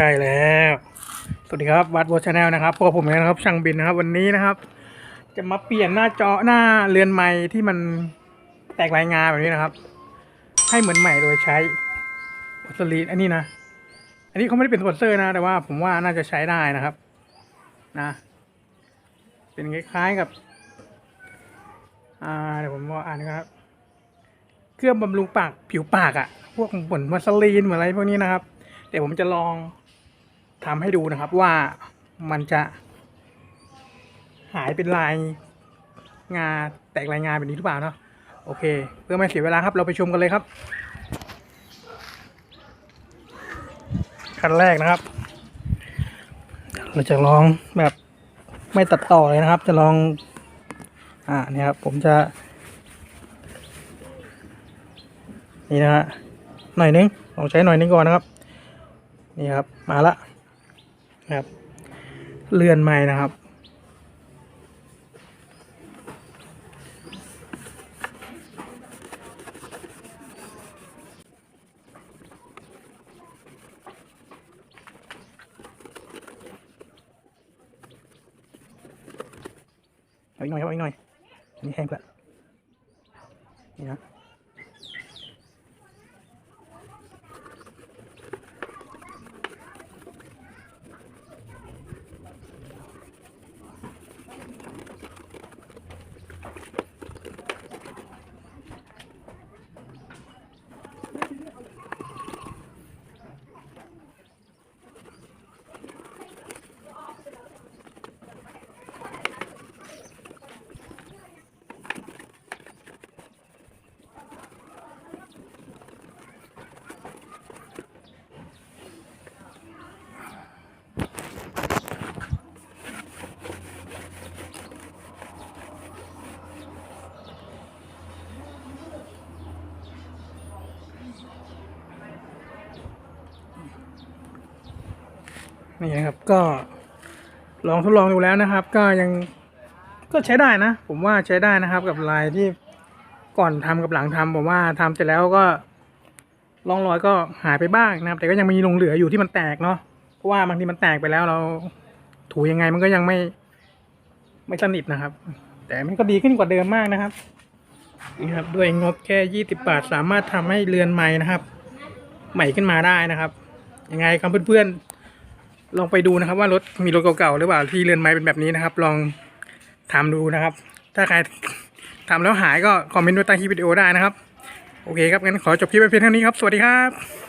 ใช่แล้ว สวัสดีครับวัดวอชแนลนะครับพวกผมเองนะครับ ช่างบินนะครับ วันนี้นะครับ จะมาเปลี่ยนหน้าจอหน้าเรือนไม้ที่มันแตกรายงานแบบนี้นะครับ ให้เหมือนใหม่โดยใช้วัสลีนอันนี้นะ อันนี้เขาไม่ได้เป็นสปอนเซอร์นะ แต่ว่าผมว่าน่าจะใช้ได้นะครับ นะ เป็นคล้ายๆกับ อ่าเดี๋ยวผมว่าอ่านนะครับ เครื่องบำรุงปากผิวปากอะ่ะ พวกเหมือนวัสลีนเหมือนอะไรพวกนี้นะครับเดี๋ยวผมจะลอง ทำให้ดูนะครับว่ามันจะ หายเป็นลายงาแตกลายงาแบบนี้หรือเปล่าเนาะโอเค เพื่อไม่เสียเวลาครับเราไปชมกันเลยครับขั้นแรกนะครับ เราจะลองแบบไม่ตัดต่อเลยนะครับ จะลอง อ่าเนี่ยครับผมจะ นี่นะฮะหน่อยนึงลองใช้หน่อยนึงก่อนนะครับ นี่ครับมาละ นะครับ เลื่อนใหม่นะครับเอาอีกหน่อยเอาอีกหน่อยนนี่แห้งแล้วนี่นะ นี่ครับก็ลองทดลองดูแล้วนะครับ ก็ยังก็ใช้ได้นะ ผมว่าใช้ได้นะครับกับลายที่ก่อนทำกับหลังทำผมว่าทำเสร็จแล้วก็ร่องรอยก็หายไปบ้างนะครับ แต่ก็ยังมีลงเหลืออยู่ที่มันแตกเนาะเพราะว่าบางทีมันแตกไปแล้วเราถูยังไงมันก็ยังไม่ ไม่สนิทนะครับ แต่มันก็ดีขึ้นกว่าเดิมมากนะครับนี่ครับด้วยงบแค่ยี่สิบบาทสามารถทำให้เรือนใหม่นะครับ ใหม่ขึ้นมาได้นะครับยังไงครับเพื่อนๆ ลองไปดูนะครับว่ารถมีรถเก่าๆหรือเปล่าที่เรือนไม้เป็นแบบนี้นะครับ ลองถามดูนะครับ ถ้าใครทำแล้วหายก็คอมเมนต์ไว้ใต้คลิปวิดีโอได้นะครับ โอเคครับงั้นขอจบคลิปไปเพียงเท่านี้ครับ สวัสดีครับ